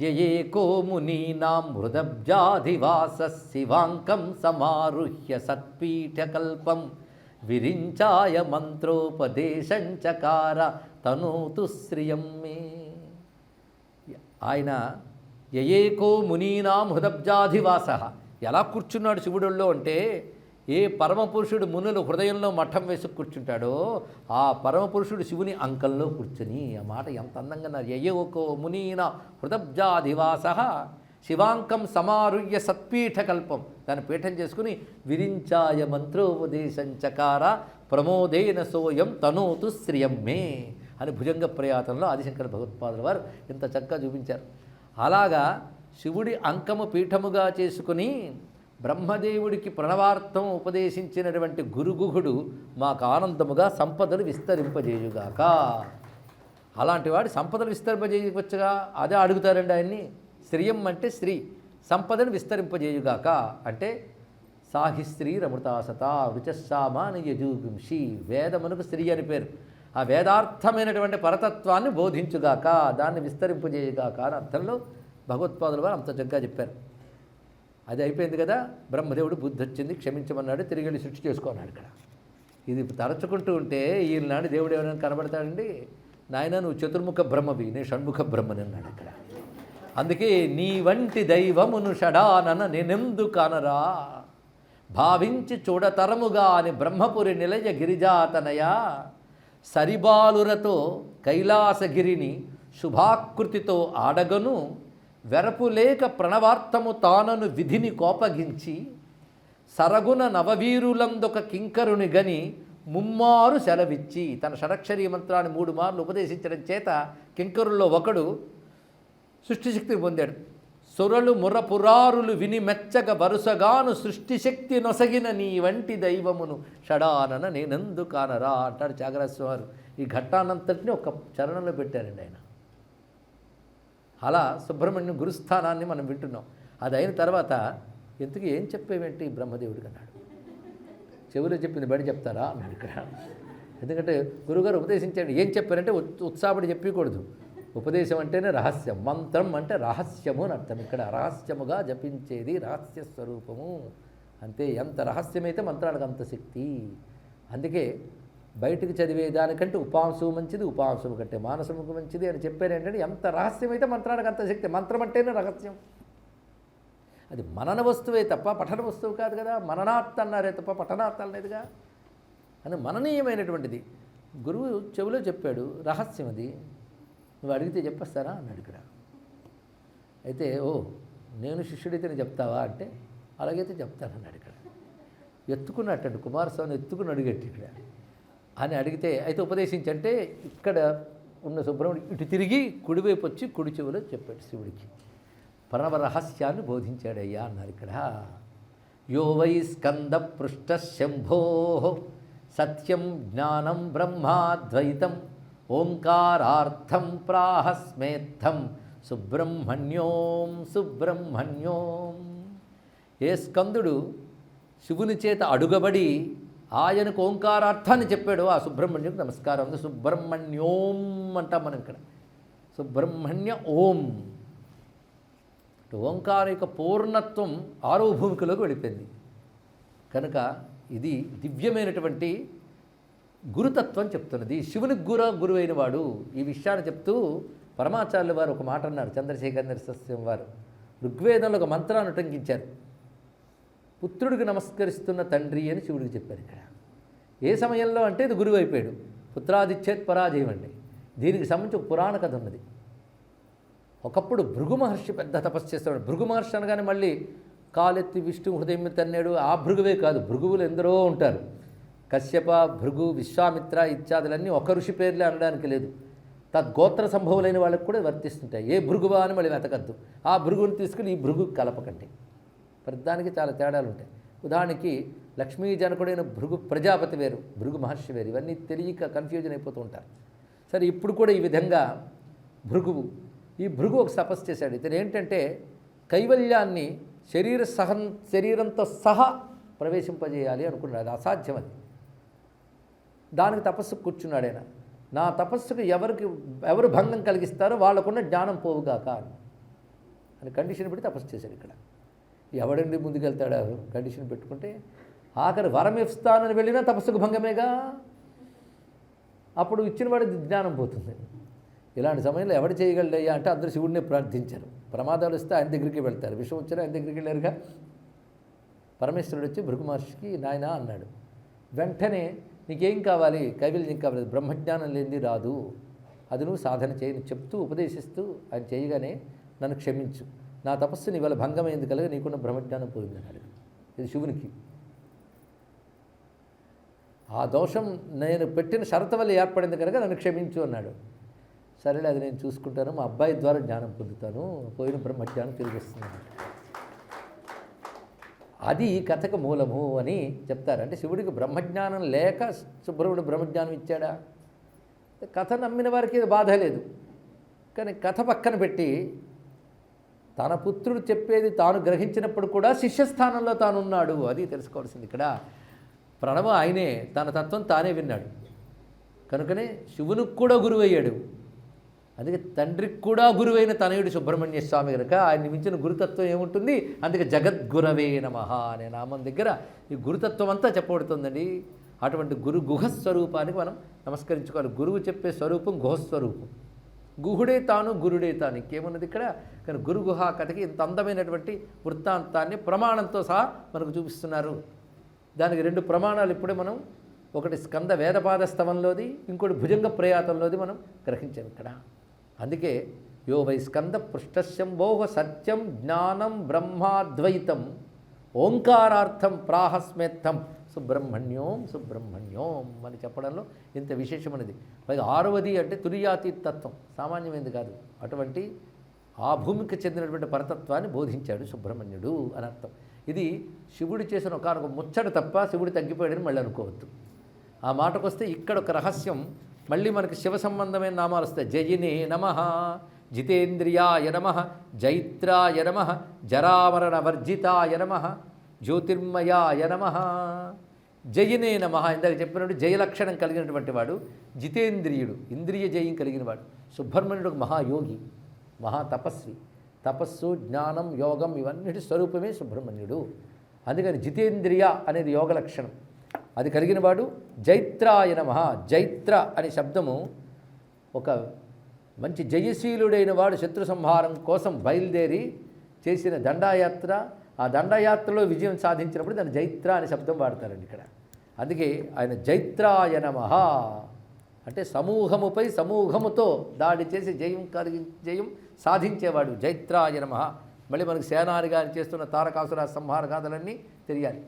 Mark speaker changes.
Speaker 1: యయేకో మునీనాం మృదబ్జాధివాస శివాంకం సమారుహ్య సత్పీఠకల్పం. విరించాయ మంత్రోపదేశంచకార తనోతు శ్రియం మే. ఆయన యయేకో మునీనాం హృదబ్జాధివాస ఎలా కూర్చున్నాడు శివుడుల్లో అంటే ఏ పరమపురుషుడు మునులు హృదయంలో మఠం వేసి కూర్చుంటాడో ఆ పరమపురుషుడు శివుని అంకంలో కూర్చుని ఆ మాట ఎంత అందంగా అన్నారు. యయేకో మునీన హృదబ్జాధివాస శివాంకం సమారుహ్య సత్పీఠకల్పం. దాన్ని పీఠం చేసుకుని విరించాయ మంత్రోపదేశంచకార ప్రమోదేన సోయం తనోతు శ్రియం మే అని భుజంగ ప్రయాతంలో ఆదిశంకర భగవత్పాదుల వారు ఇంత చక్కగా చూపించారు. అలాగా శివుడి అంకము పీఠముగా చేసుకుని బ్రహ్మదేవుడికి ప్రణవార్థం ఉపదేశించినటువంటి గురుగుహుడు మాకు ఆనందముగా సంపదలు విస్తరింపజేయుగాక. అలాంటి వాడు సంపదలు విస్తరింపజేయవచ్చుగా? అదే అడుగుతారండి ఆయన్ని. శ్రీయం అంటే స్త్రీ సంపదను విస్తరింపజేయుగాక. అంటే సాహిస్త్రీ రమృతాసత రుచస్సామాని యజూగుంషి. వేదమునకు స్త్రీ అని పేరు. ఆ వేదార్థమైనటువంటి పరతత్వాన్ని బోధించుగాక దాన్ని విస్తరింపజేయుగాక అని అర్థంలో భగవత్పాదులు వారు అంత చక్కగా చెప్పారు. అది అయిపోయింది కదా. బ్రహ్మదేవుడు బుద్ధి వచ్చింది క్షమించమన్నాడు తిరిగి వెళ్ళి సృష్టి చేసుకున్నాడు ఇక్కడ. ఇది తరచుకుంటూ ఉంటే ఈనాడు దేవుడు ఎవరైనా కనబడతాడండి? నాయన నువ్వు చతుర్ముఖ బ్రహ్మవి నేను షణ్ముఖ బ్రహ్మని అన్నాడు ఇక్కడ అందుకే నీ వంటి దైవమును షడానన నేనెందు కానరా? భావించి చూడతరముగా అని బ్రహ్మపురి నిలయ గిరిజాతనయ సరిబాలురతో కైలాసగిరిని శుభాకృతితో ఆడగను. వెరపులేక ప్రణవార్థము తానను విధిని కోపగించి సరగున నవవీరులందొక కింకరుని గని ముమ్మారు సెలవిచ్చి తన షడక్షరీ మంత్రాన్ని మూడు మార్లు ఉపదేశించడం చేత కింకరుల్లో ఒకడు సృష్టిశక్తిని పొందాడు. సురలు మురపురారులు విని మెచ్చగ వరుసగాను సృష్టిశక్తి నొసగిన నీ వంటి దైవమును షడానన నేనందు కానరా అంటాడు త్యాగరాజస్వామి ఈ ఘట్టానంతటిని ఒక చరణంలో పెట్టారండి ఆయన. అలా సుబ్రహ్మణ్యం గురుస్థానాన్ని మనం వింటున్నాం. అది అయిన తర్వాత ఎందుకు ఏం చెప్పేవేంటి? బ్రహ్మదేవుడికి అన్నాడు. చెవిలో చెప్పింది బయట చెప్తారా? అన్నాడు ఇక్కడ. ఎందుకంటే గురుగారు ఉపదేశించాడు. ఏం చెప్పారంటే ఉత్- ఉత్సాహపడి చెప్పకూడదు. ఉపదేశం అంటేనే రహస్యం. మంత్రం అంటే రహస్యము అని అర్థం. ఇక్కడ రహస్యముగా జపించేది రహస్య స్వరూపము. అంతే. ఎంత రహస్యమైతే మంత్రాలకు అంత శక్తి. అందుకే బయటికి చదివే దానికంటే ఉపాంశము మంచిది ఉపాంశము కంటే మానసముకు మంచిది అని చెప్పారు ఏంటంటే ఎంత రహస్యమైతే మంత్రానికి అంత శక్తి మంత్రం అంటేనే రహస్యం. అది మనన వస్తువే తప్ప పఠన వస్తువు కాదు కదా మననాత్ అన్నారే తప్ప పఠనాత్ అనలేదుగా. అని మననీయమైనటువంటిది. గురువు చెవిలో చెప్పాడు రహస్యం అది. నువ్వు అడిగితే చెప్పేస్తారా? అన్నాడు ఇక్కడ. అయితే ఓ నేను శిష్యుడైతే నేను చెప్తావా? అంటే అలాగైతే చెప్తాను అన్నాడు ఇక్కడ. ఎత్తుకున్నట్టండి కుమారస్వామిని ఎత్తుకుని అడిగట్టు ఇక్కడ. అని అడిగితే అయితే ఉపదేశించంటే ఇక్కడ ఉన్న సుబ్రహ్మణ్యం ఇటు తిరిగి కుడివైపు వచ్చి కుడి చెవిలో చెప్పాడు శివుడికి. పరమ రహస్యాన్ని బోధించాడయ్యా అన్నారు ఇక్కడ. యో వై స్కంద పృష్ట శంభో సత్యం జ్ఞానం బ్రహ్మాద్వైతం ఓంకారార్థం ప్రాహస్మేత్థం సుబ్రహ్మణ్యోం సుబ్రహ్మణ్యోం. ఏ స్కందుడు శివుని చేత అడుగబడి ఆయనకు ఓంకారార్థాన్ని చెప్పాడు ఆ సుబ్రహ్మణ్యుడికి నమస్కారం. ఉంది సుబ్రహ్మణ్యోం అంటాం మనం ఇక్కడ. సుబ్రహ్మణ్య ఓం. ఓంకార యొక్క పూర్ణత్వం ఆరో భూమికలోకి వెళ్ళిపోయింది. కనుక ఇది దివ్యమైనటువంటి గురుతత్వం చెప్తున్నది. శివునికి గుర గురువైన వాడు ఈ విషయాన్ని చెప్తూ పరమాచార్యుల వారు ఒక మాట అన్నారు. చంద్రశేఖర్ నరసస్యం వారు. ఋగ్వేదంలో ఒక మంత్రాన్ని ఉటంకించారు. పుత్రుడికి నమస్కరిస్తున్న తండ్రి అని శివుడికి చెప్పారు ఇక్కడ. ఏ సమయంలో అంటే ఇది గురువు అయిపోయాడు పుత్రాదిచ్చేత్ పరాజయం అండి దీనికి సంబంధించి ఒక పురాణ కథ ఉన్నది. ఒకప్పుడు భృగు మహర్షి పెద్ద తపస్సు చేస్తాడు భృగు మహర్షి అనగానే మళ్ళీ కాలెత్తి విష్ణు హృదయం తన్నాడు. ఆ భృగువే కాదు భృగువులు ఎందరో ఉంటారు. కశ్యప భృగు విశ్వామిత్ర ఇత్యాదులన్నీ ఒక ఋషి పేర్లే అనడానికి లేదు. తద్గోత్ర సంభవులైన వాళ్ళకి కూడా వర్తిస్తుంటాయి. ఏ భృగువా అని మళ్ళీ వెతకద్దు. ఆ భృగుని తీసుకుని ఈ భృగు కలపకండి. ప్రతిదానికి చాలా తేడాలు ఉంటాయి. ఉదాహరణకి లక్ష్మీ జనకుడైన భృగు ప్రజాపతి వేరు భృగు మహర్షి వేరు ఇవన్నీ తెలియక కన్ఫ్యూజన్ అయిపోతూ ఉంటారు. సరే ఇప్పుడు కూడా ఈ విధంగా భృగువు ఈ భృగు ఒక తపస్సు చేశాడు. ఇతను ఏంటంటే కైవల్యాన్ని శరీర సహం శరీరంతో సహా ప్రవేశింపజేయాలి అనుకున్నాడు. అది అసాధ్యం అది. దానికి తపస్సు కూర్చున్నాడు ఆయన. నా తపస్సుకు ఎవరికి ఎవరు భంగం కలిగిస్తారో వాళ్ళకున్న జ్ఞానం పోవుగాక అని. కండిషన్ పెట్టి తపస్సు చేశాడు ఇక్కడ. ఎవడండి ముందుకెళ్తాడా? కండిషన్ పెట్టుకుంటే ఆఖరి వరం ఇస్తానని వెళ్ళినా తపస్సుకు భంగమేగా? అప్పుడు ఇచ్చిన వాడి జ్ఞానం పోతుంది. ఇలాంటి సమయంలో ఎవడు చేయగలడయ్యా అంటే అందరూ శివుడిని ప్రార్థించారు. ప్రమాదాలు వస్తే ఆయన దగ్గరికి వెళ్తారు. విషయం వచ్చినా ఆయన దగ్గరికి వెళ్ళారుగా? పరమేశ్వరుడు వచ్చి భృగు మహర్షికి నాయన అన్నాడు. వెంటనే నీకేం కావాలి? కైవల్యం కావాలి? బ్రహ్మజ్ఞానం లేనిది రాదు. అది నువ్వు సాధన చేయని చెప్తూ ఉపదేశిస్తూ ఆయన చేయగానే నన్ను క్షమించు. నా తపస్సుని ఇవాళ భంగమైంది కలగ నీకున్న బ్రహ్మజ్ఞానం పోయిందన్నాడు ఇది శివునికి. ఆ దోషం నేను పెట్టిన షరత వల్ల ఏర్పడింది కనుక నన్ను క్షమించు అన్నాడు. సరేలే అది నేను చూసుకుంటాను మా అబ్బాయి ద్వారా జ్ఞానం పొందుతాను పోయిన బ్రహ్మజ్ఞానం తిరిగి వస్తున్నాను అది ఈ కథకు మూలము అని చెప్తారు. అంటే శివుడికి బ్రహ్మజ్ఞానం లేక సుబ్రహ్మణ్యుడు బ్రహ్మజ్ఞానం ఇచ్చాడా? కథ నమ్మిన వారికి బాధ లేదు. కానీ కథ పక్కన పెట్టి తన పుత్రుడు చెప్పేది తాను గ్రహించినప్పుడు కూడా శిష్యస్థానంలో తాను ఉన్నాడు అది తెలుసుకోవాల్సింది ఇక్కడ. ప్రణవ ఆయనే తన తత్వం తానే విన్నాడు. కనుకనే శివునికి కూడా గురువయ్యాడు. అందుకే తండ్రికి కూడా గురువైన తనయుడు సుబ్రహ్మణ్య స్వామి కనుక ఆయన మించిన గురుతత్వం ఏముంటుంది? అందుకే జగద్గురవే నమ అనే నామం దగ్గర ఈ గురుతత్వం అంతా చెప్పబడుతుందండి. అటువంటి గురు గుహస్వరూపానికి మనం నమస్కరించుకోవాలి. గురువు చెప్పే స్వరూపం గుహస్వరూపం. గుహుడే తాను గురుడే తాను. ఇంకేమున్నది ఇక్కడ? కానీ గురుగుహ కథకి ఇంత అందమైనటువంటి వృత్తాంతాన్ని ప్రమాణంతో సహా మనకు చూపిస్తున్నారు. దానికి రెండు ప్రమాణాలు ఇప్పుడే మనం ఒకటి స్కంద వేదపాద స్తవంలోది ఇంకోటి భుజంగ ప్రయాతంలోది మనం గ్రహించాం ఇక్కడ. అందుకే యో వై స్కంద పృష్టశంభోహ సత్యం జ్ఞానం బ్రహ్మాద్వైతం ఓంకారార్థం ప్రాహస్మేత్తం సుబ్రహ్మణ్యోం సుబ్రహ్మణ్యోం అని చెప్పడంలో ఇంత విశేషమైనది. పైగా ఆరవది అంటే తురియాతీ తత్వం సామాన్యమైనది కాదు. అటువంటి ఆ భూమికి చెందినటువంటి పరతత్వాన్ని బోధించాడు సుబ్రహ్మణ్యుడు అని అర్థం. ఇది శివుడు చేసిన ఒక ముచ్చట తప్ప శివుడు తగ్గిపోయాడని మళ్ళీ అనుకోవద్దు. ఆ మాటకొస్తే ఇక్కడ ఒక రహస్యం. మళ్ళీ మనకి శివ సంబంధమైన నామాలు వస్తాయి. జయినే నమ జితేంద్రియాయ నమ జైత్రాయ నమ జరామరణ వర్జితాయ నమ జ్యోతిర్మయాయ నమ. జయినే నమ. ఇందాక చెప్పినట్టు జయలక్షణం కలిగినటువంటి వాడు జితేంద్రియుడు ఇంద్రియ జయం కలిగిన వాడు. సుబ్రహ్మణ్యుడు ఒక మహాయోగి మహాతపస్వి. తపస్సు జ్ఞానం యోగం ఇవన్నిటి స్వరూపమే సుబ్రహ్మణ్యుడు. అందుకని జితేంద్రియ అనేది యోగ లక్షణం. అది కలిగిన వాడు జైత్రాయ నమ. జైత్ర అనే శబ్దము ఒక మంచి జయశీలుడైన వాడు శత్రు సంహారం కోసం బయలుదేరి చేసిన దండాయాత్ర ఆ దండయాత్రలో విజయం సాధించినప్పుడు దాన్ని జైత్ర అనే శబ్దం వాడతారండి ఇక్కడ. అందుకే ఆయన జైత్రాయ నమః. అంటే సమూహముపై సమూహముతో దాడి చేసి జయం కలిగి జయం సాధించేవాడు జైత్రాయ నమః. మళ్ళీ మనకు సేనానిగా చేస్తున్న తారకాసుర సంహార గాథలన్నీ తెలియాలి.